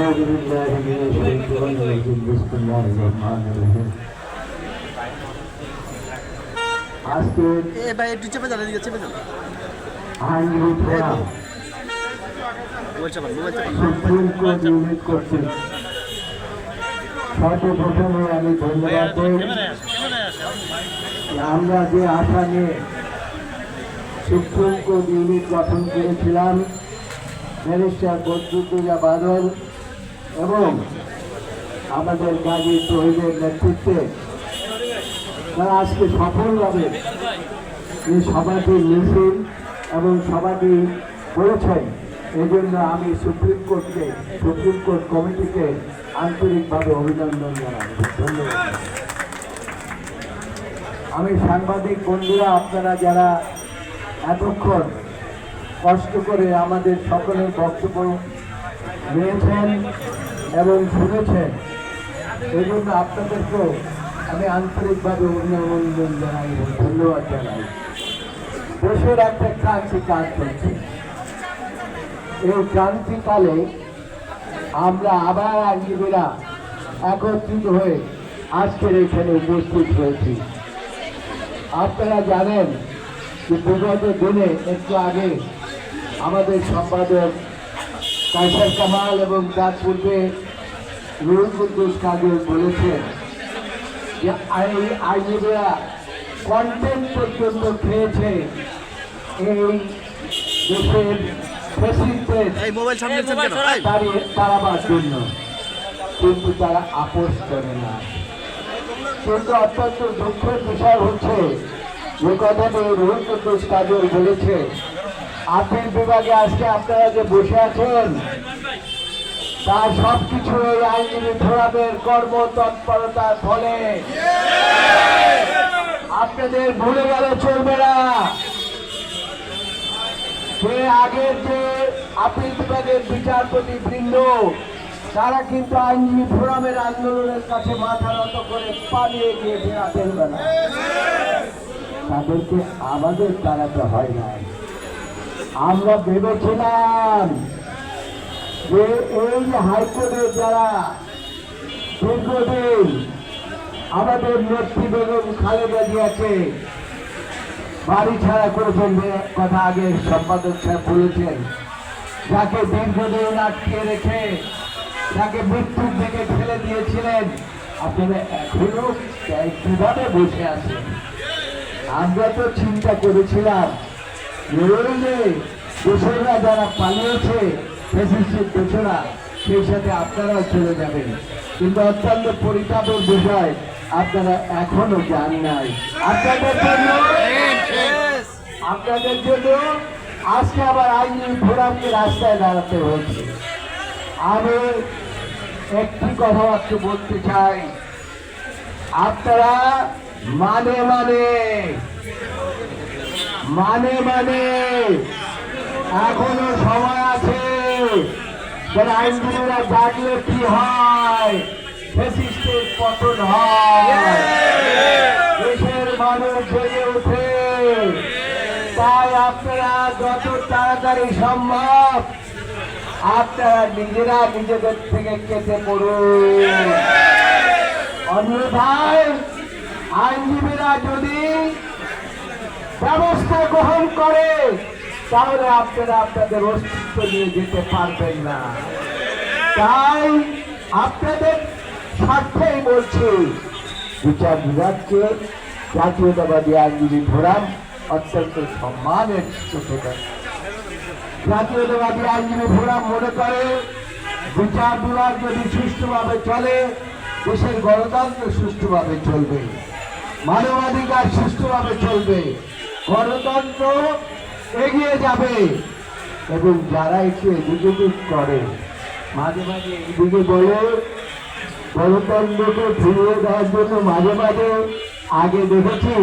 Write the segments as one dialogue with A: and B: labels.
A: أعوذ بالله من الشيطان الرجيم بسم الله الرحمن الرحيم আজকে
B: এ ভাই একটু চেপে যান এদিকে চেপে যান
A: আইনজীবী ফোরাম
B: মোবাইল চাপান মোবাইল চাপান
A: সুপ্রিম কোর্ট ইউনিট কর্তৃক সর্বপ্রথমে আমি ধন্যবাদ দেই আমরা যে আশা নিয়ে সুপ্রিম কোর্ট ইউনিট গঠন করেছিলাম ব্যারিস্টার বদরুদ্দোজা বাদল এবং আমাদের গাজী তহিদের নেতৃত্বে তারা আজকে সফলভাবে এই সভাটি মিছিল এবং সভাটি করেছেন। এই জন্য আমি সুপ্রিম কোর্টকে, সুপ্রিম কোর্ট কমিটিকে আন্তরিকভাবে অভিনন্দন জানাই। ধন্যবাদ। আমি সাংবাদিক বন্ধুরা, আপনারা যারা এতক্ষণ কষ্ট করে আমাদের সকলের বক্তব্য নিয়েছেন এবং শুনেছেন। এই জন্য আপনাদেরকেও আমি আন্তরিকভাবে অভিনন্দন জানাই এবং ধন্যবাদ জানাই। দেশের একটা ক্রান্তি কাজ চলছে। এই ক্রান্তিকালে আমরা আবার আইনজীবীরা একত্রিত হয়ে আজকের এখানে উপস্থিত হয়েছি। আপনারা জানেন যে বিগত দিনে একটু আগে আমাদের সম্পাদক কাইসার কামাল এবং তার পূর্বে রুহুল কুদ্দুস কাদের বলেছেন যে এই আইনজীবীরা কন্টেন্ট পর্যন্ত খেয়েছে এই দেশের জন্য কিন্তু তারা আপোষ করে না। কিন্তু অত্যন্ত দুঃখের বিষয় হচ্ছে যে কথাটি রোহিত কুদ্দুস কাজল বলেছে আপিল বিভাগে আজকে আপনারা যে বসে আছেন তার সবকিছু এই আইনজীবী ফোরামের কর্ম তৎপরতার ফলে। আপনাদের ভুলে গেলে চলবে না। সে আগের যে আপিল বিভাগের বিচারপতি বৃন্দ, তারা কিন্তু আইনজীবী ফোরামের আন্দোলনের কাছে মাথা নত করে পালিয়ে গিয়ে ফেরাতেন না তাদেরকে আমাদের তাড়াতে হয় না আমরা ভেবেছিলাম যে এই হাইকোর্টের যারা দীর্ঘদিন আমাদের নেত্রী বেগম খালেদা জিয়াকে বাড়ি ছাড়া করেছেন কথা আগে সম্পাদক সাহেব বলেছেন। যাকে দীর্ঘদিন আটকে রেখে তাকে মৃত্যুর দিকে ফেলে দিয়েছিলেন, আপনারা এখনও কীভাবে বসে আছেন? আমরা তো চিন্তা করেছিলাম দোসররা যারা পালিয়েছে ফেসিস্টের দোসরা সেই সাথে আপনারাও চলে যাবেন। কিন্তু অত্যন্ত পরিতাপের বিষয়, আপনারা এখনও যান নাই। আপনাদের জন্য আপনাদের জন্য আজকে আবার আইনি ফোরামকে রাস্তায় দাঁড়াতে হচ্ছে আমি একটি কথাবার্তা বলতে চাই। আপনারা মানে মানে মানে মানে। এখনও সময় আছে। আইনজীবীরা জাগলে কি হয়? পতন হয়। দেশের মানুষ জেগে ওঠে। তাই আপনারা যত তাড়াতাড়ি সম্ভব আপনারা নিজেরা নিজেদের থেকে কেটে পড়ুন। অন্যথায় আইনজীবীরা যদি ব্যবস্থা গ্রহণ করে, তাহলে আপনারা আপনাদের অস্তিত্ব নিয়ে যেতে পারবেন না। তাই আপনাদের স্বার্থেই বলছি, বিচার বিভাগকে জাতীয়তাবাদী আইনজীবী ফোরাম অত্যন্ত সম্মানের চোখে দেখে। জাতীয়তাবাদী আইনজীবী ফোরাম মনে করে, বিচার বিভাগ যদি সুষ্ঠুভাবে চলে, দেশের গণতন্ত্র সুষ্ঠুভাবে চলবে, মানবাধিকার সুষ্ঠুভাবে চলবে গণতন্ত্র এগিয়ে যাবে। এবং যারা একটু এদিকে করে, মাঝে মাঝে এদিকে বলে, গণতন্ত্রকে ফিরিয়ে দেওয়ার জন্য মাঝে মাঝে আগে দেখেছি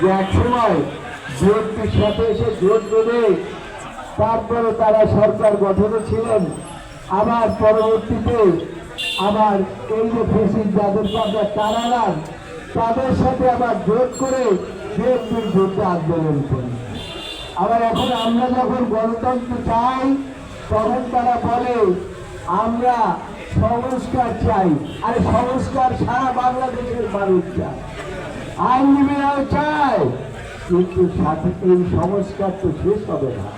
A: যে এক সময় বিএনপির সাথে এসে জোট বেঁধে তারপরে তারা সরকার গঠনে ছিলেন। আবার পরবর্তীতে আবার এই যে যাদেরকে আমরা তাড়ালাম তাদের সাথে আবার জোট করে বিএনপির বিরুদ্ধে আন্দোলন করি। আবার এখন আমরা যখন গণতন্ত্র চাই, তখন তারা বলে, আমরা সংস্কার চাই। আর সংস্কার সারা বাংলাদেশের মানুষ চায়। আইনজীবীরাও চায়, কিন্তু সাথে এই সংস্কার তো শেষ হবে না।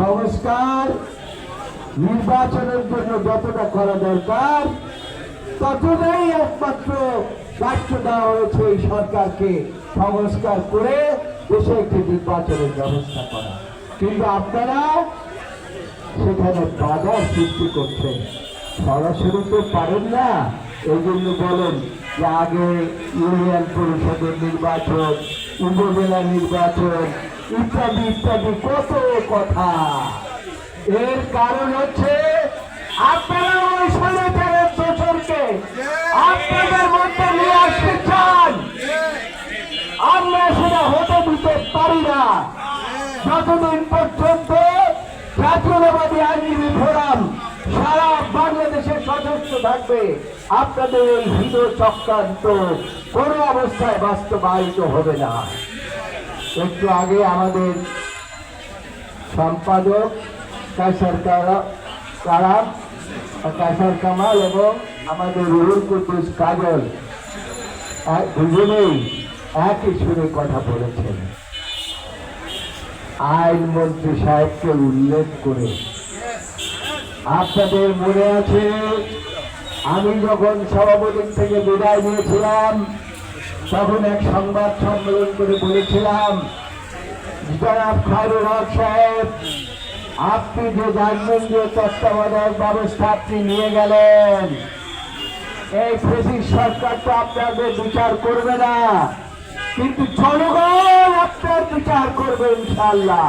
A: সংস্কার নির্বাচনের জন্য যতটা করা দরকার, ততটাই একমাত্র দায়িত্ব দেওয়া হয়েছে এই সরকারকে। সংস্কার করে দেশে একটি নির্বাচনের ব্যবস্থা করা। কিন্তু আপনারা সেখানে বাধা সৃষ্টি করছেন। সরাসরি তো পারেন না। এই জন্য বলেন যে আগে ইউনিয়ন পরিষদের নির্বাচন, উপজেলা নির্বাচন, ইত্যাদি ইত্যাদি, কত কথা। এর কারণ হচ্ছে আপনারা ওই সমাচারের দোষরকে আপনাদের মধ্যে নিয়ে আসতে চান আমরা সেটা হতে দিতে পারি না যতদিন পর্যন্ত জাতীয়তাবাদী আইনজীবী ফোরাম সারা বাংলাদেশে সদস্য থাকবে। আপনাদের এই হৃদ চক্রান্ত কোনো অবস্থায় বাস্তবায়িত হবে না। একটু আগে আমাদের সম্পাদক কাসার কারা- কাসার কামাল এবং আমাদের রুহুল কুদ্দুস কাজল দুজনেই একই সুরে কথা বলেছেন। আইনমন্ত্রী সাহেবকে উল্লেখ করে। আপনাদের মনে আছে, আমি যখন সভাপতি থেকে বিদায় নিয়েছিলাম, তখন এক সংবাদ সম্মেলন করে বলেছিলাম সাহেব, আপনি যে জানবেন যে তত্ত্বাবধায়ক ব্যবস্থা আপনি নিয়ে গেলেন, এই ব্রিটিশ সরকার তো আপনাদের বিচার করবে না। কিন্তু জনগণ আপনার বিচার করবে ইনশাল্লাহ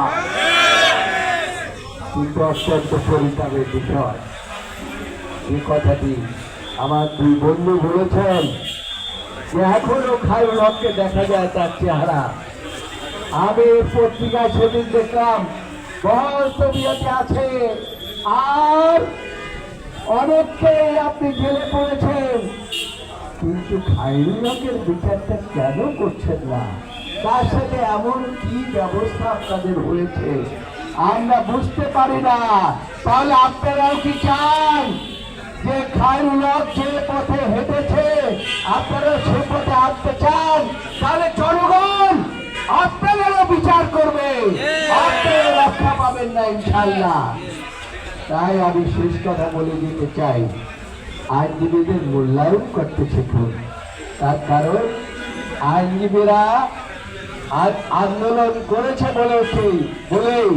A: কিন্তু অত্যন্ত পরিতাপের বিষয়। এই কথাটি আমার দুই বন্ধু বলেছেন যে এখনও খায়ুল হককে দেখা যায় তার চেহারা। আমি পত্রিকায় সেদিন দেখলাম, বহল তবিয়তে আছে, আর অনেককেই আপনি জেলে পড়েছেন। কিন্তু খায়রুল হকের বিচারটা কেন করছেন না? তার সাথে এমন কি ব্যবস্থা আপনাদের হয়েছে? আমরা বুঝতে পারি না। তাহলে আপনারাও কি চান যে খায়রুল হক যে পথে হেঁটেছে, আপনারা সে পথে আসতে চান? তাহলে জনগণ আপনাদেরও বিচার করবে। আপনারা রক্ষা পাবেন না ইনশাল্লাহ তাই আমি শেষ কথা বলে দিতে চাই। আইনজীবীদের মূল্যায়ন করতে শিখুন তার কারণ, আইনজীবীরা আজ আন্দোলন করেছে বলেছি বলেই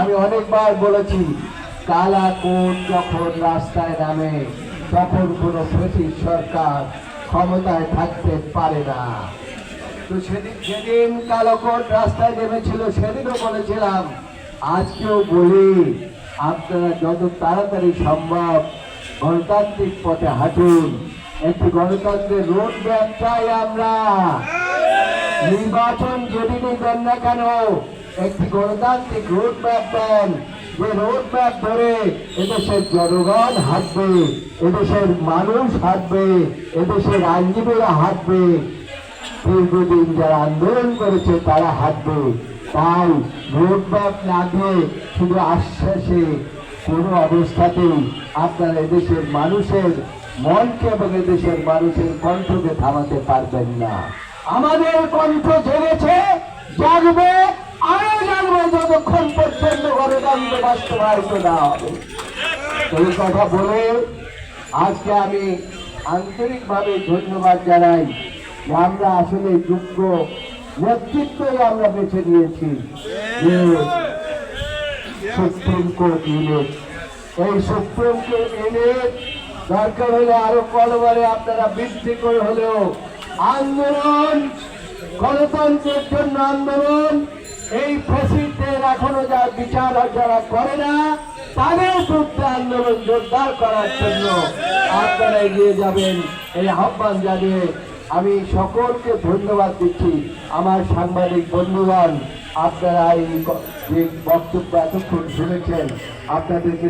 A: আমি অনেকবার বলেছি কালা কোট যখন রাস্তায় নামে, তখন কোনো ব্রিটিশ সরকার ক্ষমতায় থাকতে পারে না। তো সেদিন যেদিন কালো কোট রাস্তায় নেমেছিল, সেদিনও বলেছিলাম, আজকেও বলি, আপনারা যত তাড়াতাড়ি সম্ভব গণতান্ত্রিক পথে হাঁটুন। একটি গণতন্ত্রের রোড ম্যাপ চাই আমরা। নির্বাচন যেদিনই দেন না কেন, একটি গণতান্ত্রিক রোড ম্যাপ দেন। যে রোড ম্যাপ ধরে এদেশের জনগণ হাঁটবে, এদেশের মানুষ হাঁটবে, এদেশের আইনজীবীরা হাঁটবে। দীর্ঘদিন যারা আন্দোলন করেছে, তারা হাঁটবে। তাই রোডম্যাপ না দিয়ে শুধু আশ্বাসে কোনো অবস্থাতেই আপনারা এদেশের মানুষের মনকে এবং এদেশের মানুষের কণ্ঠকে থামাতে পারবেন না। আমাদের কণ্ঠ জেগেছে, জাগবে, আরও জাগবে যতক্ষণ পর্যন্ত গণতন্ত্র বাস্তবায়িত না হবে। এই কথা বলে আজকে আমি আন্তরিকভাবে ধন্যবাদ জানাই আমরা আসলে যোগ্য নেতৃত্বই আমরা বেছে নিয়েছি। সুপ্রিম কোর্ট ইউনিট এই সুপ্রিম কোর্ট ইউনিট দরকার হলে আরও কলবারে আপনারা বৃদ্ধি করে হলেও আন্দোলন, গণতন্ত্রের জন্য আন্দোলন, এই ফেসিলদের এখনও যা বিচার যারা করে না, তাদের বিরুদ্ধে আন্দোলন জোরদার করার জন্য আপনারা এগিয়ে যাবেন। এই আহ্বান জানিয়ে আমি সকলকে ধন্যবাদ দিচ্ছি। আমার সাংবাদিক বন্ধুগণ, আপনারা এই যে বক্তব্য এতক্ষণ শুনেছেন। আপনাদেরকে